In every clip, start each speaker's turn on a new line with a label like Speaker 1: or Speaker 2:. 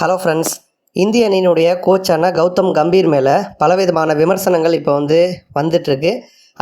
Speaker 1: Hello friends இந்திய அணியினுடைய கோச்சான கௌதம் கம்பீர் மேலே பலவிதமான விமர்சனங்கள் இப்போ வந்து வந்துட்டுருக்கு.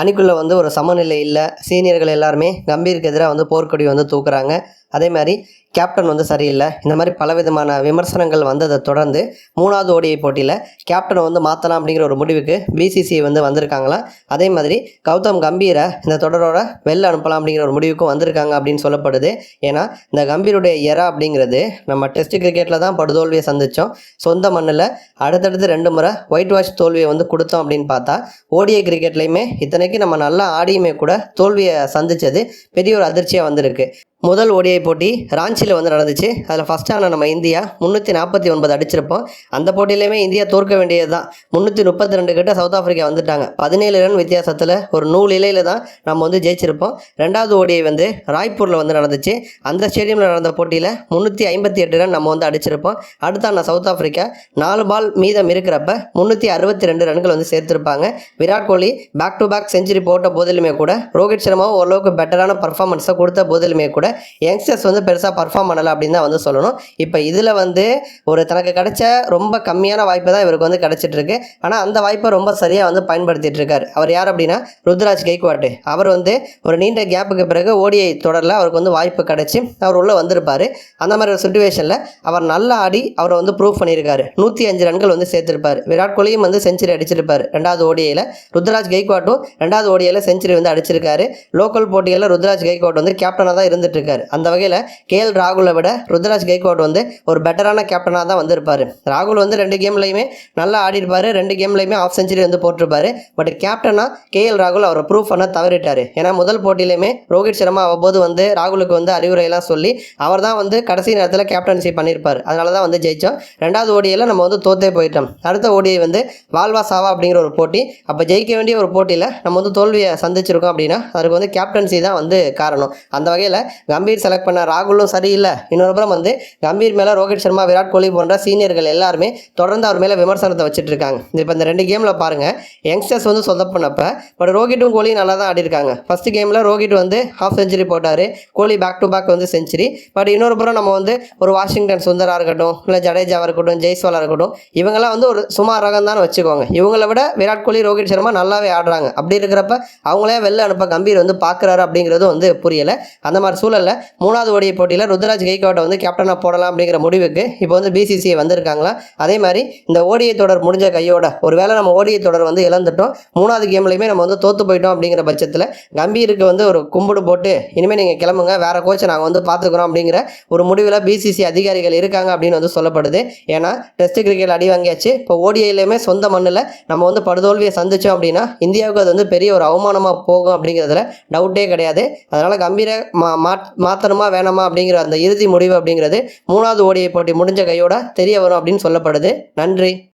Speaker 1: அணிக்குள்ளே வந்து ஒரு சமநிலை இல்லை. சீனியர்கள் எல்லாருமே கம்பீருக்கு எதிராக வந்து போர்க்கொடி வந்து தூக்குறாங்க. அதே மாதிரி கேப்டன் வந்து சரியில்லை. இந்த மாதிரி பலவிதமான விமர்சனங்கள் வந்ததை தொடர்ந்து மூணாவது ஓடிஐ போட்டியில் கேப்டனை வந்து மாற்றலாம் அப்படிங்கிற ஒரு முடிவுக்கு பிசிசிஐ வந்து வந்திருக்காங்களாம் அதே மாதிரி கௌதம் கம்பீரை இந்த தொடரோட வெளில அனுப்பலாம் அப்படிங்கிற ஒரு முடிவுக்கும் வந்திருக்காங்க அப்படின்னு சொல்லப்படுது. ஏன்னா இந்த கம்பீருடைய எரா அப்படிங்கிறது நம்ம டெஸ்ட் கிரிக்கெட்டில் தான் படுதோல்வியை சந்தித்தோம் சொந்த மண்ணில் அடுத்தடுத்து ரெண்டு முறை ஒயிட் வாஷ் தோல்வியை வந்து கொடுத்தோம் அப்படின்னு பார்த்தா ஓடிஐ கிரிக்கெட்லேயுமே இத்தனைக்கு நம்ம நல்லா ஆடியுமே கூட தோல்வியை சந்தித்தது பெரிய ஒரு அதிர்ச்சியாக வந்திருக்கு. முதல் ஓடிஐ போட்டி ராஞ்சியில் வந்து நடந்துச்சு. அதில் ஃபஸ்ட்டான நம்ம இந்தியா முந்நூற்றி நாற்பத்தி ஒன்பது அடிச்சிருப்போம். அந்த போட்டியிலையுமே இந்தியா தோற்க வேண்டியது தான் முந்நூற்றி முப்பத்தி ரெண்டு கிட்ட சவுத் ஆஃப்ரிக்கா வந்துட்டாங்க. பதினேழு ரன் வித்தியாசத்தில் ஒரு நூல் இலையில் தான் நம்ம வந்து ஜெயிச்சிருப்போம். ரெண்டாவது ஓடிஐ வந்து ராய்ப்பூரில் வந்து நடந்துச்சு. அந்த ஸ்டேடியமில் நடந்த போட்டியில் முந்நூற்றி ஐம்பத்தி எட்டு ரன் நம்ம வந்து அடிச்சிருப்போம். அடுத்தான சவுத் ஆஃப்ரிக்கா நாலு பால் மீதம் இருக்கிறப்ப முந்நூற்றி அறுபத்தி ரெண்டு ரன்கள் வந்து சேர்த்துருப்பாங்க. Virat Kohli back to back century போட்ட போதிலுமே கூட ரோஹித் சர்மாவும் ஓரளவுக்கு பெட்டரான பர்ஃபார்மன்ஸை கொடுத்த போதிலுமே கூட யங்ஸ்டர்ஸ் வந்து பெருசாக பர்ஃபார்ம் பண்ணலை அப்படின்னு தான் வந்து சொல்லணும். இப்போ இதில் வந்து ஒரு தனக்கு கிடைச்ச ரொம்ப கம்மியான வாய்ப்பு தான் இவருக்கு வந்து கிடச்சிட்ருக்கு. ஆனால் அந்த வாய்ப்பை ரொம்ப சரியாக வந்து பயன்படுத்திட்டு இருக்காரு அவர் யார் அப்படின்னா ருத்ராஜ் கெய்க்வாட்டு. அவர் வந்து ஒரு நீண்ட கேப்புக்கு பிறகு ஓடிஐ தொடரில் அவருக்கு வந்து வாய்ப்பு கிடைச்சி அவர் உள்ளே வந்திருப்பார். அந்த மாதிரி ஒரு சுச்சுவேஷனில் அவர் நல்லா ஆடி அவரை வந்து ப்ரூவ் பண்ணியிருக்காரு. நூற்றி அஞ்சு ரன்கள் வந்து சேர்த்திருப்பார். விராட் கோலியும் வந்து செஞ்சுரி அடிச்சிருப்பார். ரெண்டாவது ஓடிஐயில் ருத்ராஜ் கெய்க்வாட்டும் ரெண்டாவது ஓடிஐயில் செஞ்சுரி வந்து அடிச்சிருக்காரு. லோக்கல் போட்டிகளில் ருத்ராஜ் கெய்க்வாட் வந்து கேப்டனாக தான் இருந்துட்டு இருக்காரு அந்த வகையில் கேஎல் ராகுலை விட ருத்ராஜ் கெய்க்வாட் வந்து ஒரு பெட்டரான கேப்டனாக தான் வந்திருப்பார். ராகுல் வந்து ரெண்டு கேம்லையுமே நல்லா ஆடிருப்பார் ரெண்டு கேம்லையுமே ஆஃப் செஞ்சுரி வந்து போட்டிருப்பார். பட் கேப்டனாக கேஎல் ராகுல் அவரை ப்ரூவ் பண்ண தவறிட்டார். ஏன்னா முதல் போட்டியிலையுமே ரோஹித் சர்மா அவ்வப்போது வந்து ராகுலுக்கு வந்து அறிவுரையெல்லாம் சொல்லி அவர் தான் வந்து கடைசி நேரத்தில் கேப்டன்சி பண்ணியிருப்பார். அதனால தான் வந்து ஜெயித்தோம் ரெண்டாவது ஓடியில் நம்ம வந்து தோத்தே போயிட்டோம். அடுத்த ஓடியை வந்து வால்வா சாவா அப்படிங்கிற ஒரு போட்டி. அப்போ ஜெயிக்க வேண்டிய ஒரு போட்டியில் நம்ம வந்து தோல்வியை சந்திச்சிருக்கோம் அப்படின்னா அதுக்கு வந்து கேப்டன்சி தான் வந்து காரணம். அந்த வகையில் கம்பீர் செலக்ட் பண்ண ராகுலும் சரியில்லை. இன்னொரு புறம் வந்து கம்பீர் மேலே ரோஹித் சர்மா விராட் கோலி போன்ற சீனியர்கள் எல்லாருமே தொடர்ந்து அவர் மேலே விமர்சனத்தை வச்சுட்டு இருக்காங்க இப்போ இந்த ரெண்டு கேமில் பாருங்கள் யங்ஸ்டர்ஸ் வந்து சொதப்பினப்ப பட் ரோஹிட்டும் கோலியும் நல்லா தான் ஆடிருக்காங்க ஃபஸ்ட்டு கேமில் ரோஹித் வந்து ஹாஃப் செஞ்சுரி போட்டார் கோலி பேக் டு பேக் வந்து செஞ்சுரி பட் இன்னொரு புறம் நம்ம வந்து ஒரு வாஷிங்டன் சுந்தராக இருக்கட்டும் இல்லை ஜடேஜாவாக இருக்கட்டும் ஜெய்ஸ்வாலாக இருக்கட்டும் இவங்கெல்லாம் வந்து ஒரு சுமார் ரகம் தான் வச்சுக்கோங்க. இவங்கள விட விராட் கோலி ரோஹித் சர்மா நல்லாவே ஆடுறாங்க. அப்படி இருக்கிறப்ப அவங்களே வெளில அனுப்ப கம்பீர் வந்து பார்க்குறாரு அப்படிங்கிறதும் வந்து புரியலை. அந்த மாதிரி சூழல் சூழலில் மூணாவது ஓடிய போட்டியில் ருத்ராஜ் கெய்கோட்டை வந்து கேப்டனாக போடலாம் அப்படிங்கிற முடிவுக்கு இப்போ வந்து பிசிசிஐ வந்திருக்காங்களா? அதே மாதிரி இந்த ஓடிஐ தொடர் முடிஞ்ச கையோட ஒருவேளை நம்ம ஓடிஐ தொடர் வந்து இழந்துட்டோம் மூணாவது கேம்லையுமே நம்ம வந்து தோற்று போயிட்டோம் அப்படிங்கிற பட்சத்தில் கம்பீருக்கு வந்து ஒரு கும்பிடு போட்டு இனிமேல் நீங்கள் கிளம்புங்க வேறு கோச்சை நாங்கள் வந்து பார்த்துக்குறோம் அப்படிங்கிற ஒரு முடிவில் பிசிசி அதிகாரிகள் இருக்காங்க அப்படின்னு வந்து சொல்லப்படுது. ஏன்னா டெஸ்ட் கிரிக்கெட் அடி வாங்கியாச்சு. இப்போ ஓடிஐலையுமே சொந்த மண்ணில் நம்ம வந்து படுதோல்வியை சந்தித்தோம் அப்படின்னா இந்தியாவுக்கு அது வந்து பெரிய ஒரு அவமானமாக போகும் அப்படிங்கிறதுல டவுட்டே கிடையாது. அதனால் கம்பீரை மா மாற்றணுமா வேணாமா அப்படிங்கிற அந்த இறுதி முடிவு அப்படிங்கிறது மூணாவது ஓடிஐ போட்டி முடிஞ்ச கையோட தெரிய வரும் அப்படின்னு சொல்லப்படுது. நன்றி.